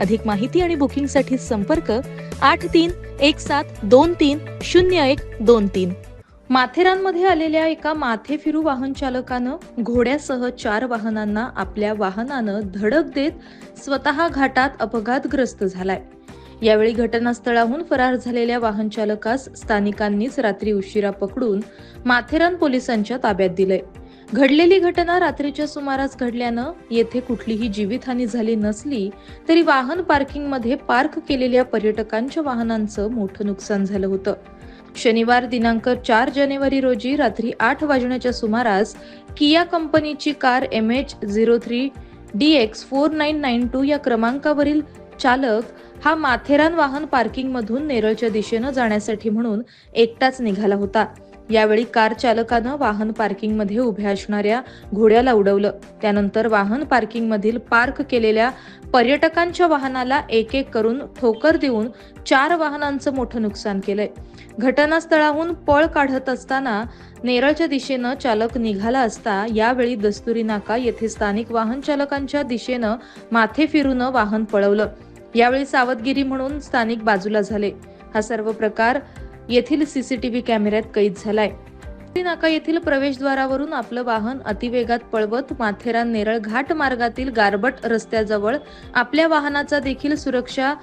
अधिक माहिती आणि बुकिंगसाठी संपर्क आठ तीन एक सात दोन तीन शून्य एक दोन तीन. माथेरानमध्ये आलेल्या एका माथे फिरू वाहन चालकानं घोड्यासह चार वाहनांना आपल्या वाहनानं धडक देत स्वतः घाटात अपघातग्रस्त झालाय. यावेळी घटनास्थळाहून फरार झालेल्या वाहन चालकास स्थानिकांनीच रात्री उशिरा पकडून माथेरान पोलिसांच्या ताब्यात दिलंय. घडलेली घटना रात्रीच्या सुमारास घडल्यानं येथे कुठलीही जीवितहानी झाली नसली तरी वाहन पार्किंगमध्ये पार्क केलेल्या पर्यटकांच्या वाहनांचं मोठं नुकसान झालं होतं. शनिवार दिनांक चार जानेवारी रोजी रात्री आठ वाजण्याच्या सुमारास किया कंपनीची car M H zero three D X four nine nine two या क्रमांकावरील चालक हा माथेरान वाहन पार्किंगमधून नेरळच्या दिशेनं जाण्यासाठी म्हणून एकटाच निघाला होता. यावेळी कार चालकानं वाहन पार्किंगमध्ये उभ्या असणाऱ्या घोड्याला उडवलं. त्यानंतर वाहन पार्किंगमधील पार्क केलेल्या पर्यटकांच्या वाहनाला एक एक करून ठोकर देऊन चार वाहनांचं मोठं नुकसान केलंय. घटनास्थळाहून पळ काढत असताना नेरळच्या दिशेनं चालक निघाला असता यावेळी दस्तुरी नाका येथे स्थानिक वाहन चालकांच्या दिशेनं माथे फिरून वाहन पळवलं. यावेळी सावधगिरी म्हणून स्थानिक बाजूला झाले. हा सर्व प्रकार येथील सीसीटीव्ही कॅमेऱ्यात कैद झालाय. नाका येथील प्रवेशद्वारावरून आपलं वाहन अतिवेगात पळवत माथेरान नेरळ घाट मार्गातील गारबट रस्त्याजवळ आपल्या वाहनाचा देखील सुरक्षा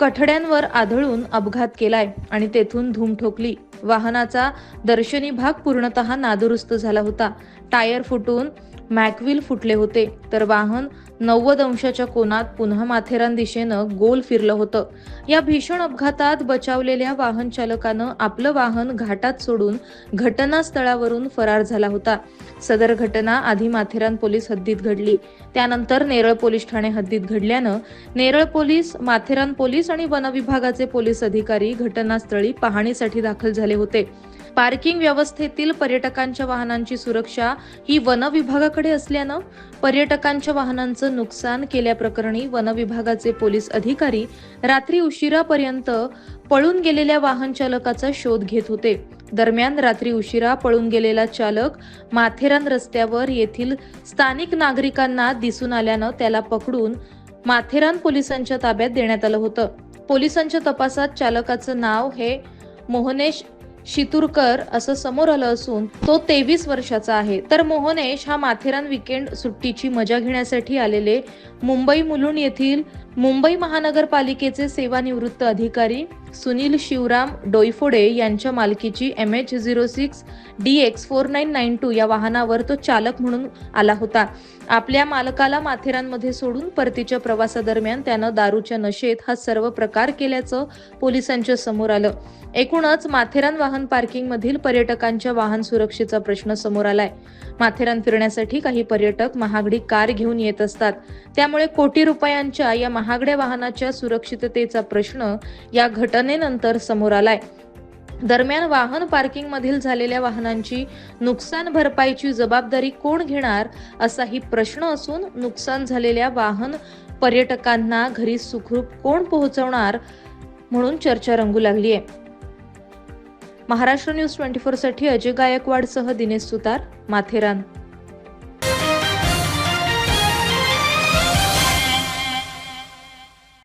कठड्यांवर आढळून अपघात केलाय आणि तेथून धूम ठोकली. वाहनाचा दर्शनी भाग पूर्णतः नादुरुस्त झाला होता. टायर फुटून मॅकविल फुटले होते. तर वाहन नव्वद अंशाच्या कोनात पुन्हा माथेरान दिशेनं गोल फिरलं होतं. या भीषण अपघातात बचावलेल्या वाहन चालकानं आपलं वाहन घाटात सोडून घटनास्थळावरून फरार झाला होता. सदर घटना आधी माथेरान पोलीस हद्दीत घडली. त्यानंतर नेरळ पोलीस ठाणे हद्दीत घडल्यानं नेरळ पोलीस माथेरान पोलीस आणि वनविभागाचे पोलीस अधिकारी घटनास्थळी पाहणीसाठी दाखल झाले होते. पार्किंग व्यवस्थेतील पर्यटकांच्या वाहनांची सुरक्षा ही वन विभागाकडे असल्यानं पर्यटकांच्या वाहनांचं नुकसान केल्याप्रकरणी वन विभागाचे पोलीस अधिकारी रात्री उशिरापर्यंत पळून गेलेल्या वाहन चालकाचा शोध घेत होते. दरम्यान रात्री उशिरा पळून गेलेला चालक माथेरान रस्त्यावर येथील स्थानिक नागरिकांना दिसून आल्यानं त्याला पकडून माथेरान पोलिसांच्या ताब्यात देण्यात आलं होतं. पोलिसांच्या तपासात चालकाचं नाव हे मोहनेश शितुरकर असं समोर आलं असून तो तेवीस वर्षाचा आहे. तर मोहनेश हा माथेरान विकेंड सुट्टीची मजा घेण्यासाठी आलेले मुंबई मुलुंड येथील मुंबई महानगरपालिकेचे सेवानिवृत्त अधिकारी सुनील शिवराम डोईफोडे यांच्या मालकीची M H zero six D X four nine nine two या वाहनावर तो चालक म्हणून आला होता. आपल्या मालकाला माथेरानमध्ये सोडून परतीच्या प्रवासादरम्यान त्यानं दारूच्या नशेत हा सर्व प्रकार केल्याचं पोलिसांच्या समोर आलं. एकूणच माथेरान वाहन पार्किंगमधील पर्यटकांच्या वाहन सुरक्षेचा प्रश्न समोर आलाय. माथेरान फिरण्यासाठी काही पर्यटक महागडी कार घेऊन येत असतात. त्यामुळे कोटी रुपयांच्या या महागड्या वाहनाच्या सुरक्षिततेचा प्रश्न या घटक घटनेनंतर समोर आलाय. दरम्यान वाहन पार्किंग मधील झालेल्या वाहनांची नुकसान भरपाईची जबाबदारी कोण घेणार असाही प्रश्न असून नुकसान झालेल्या वाहन पर्यटकांना घरी सुखरूप कोण पोहोचवणार म्हणून चर्चा रंगू लागली आहे महाराष्ट्र न्यूज ट्वेंटी फोरसाठी अजय गायकवाडसह दिनेश सुतार माथेरान.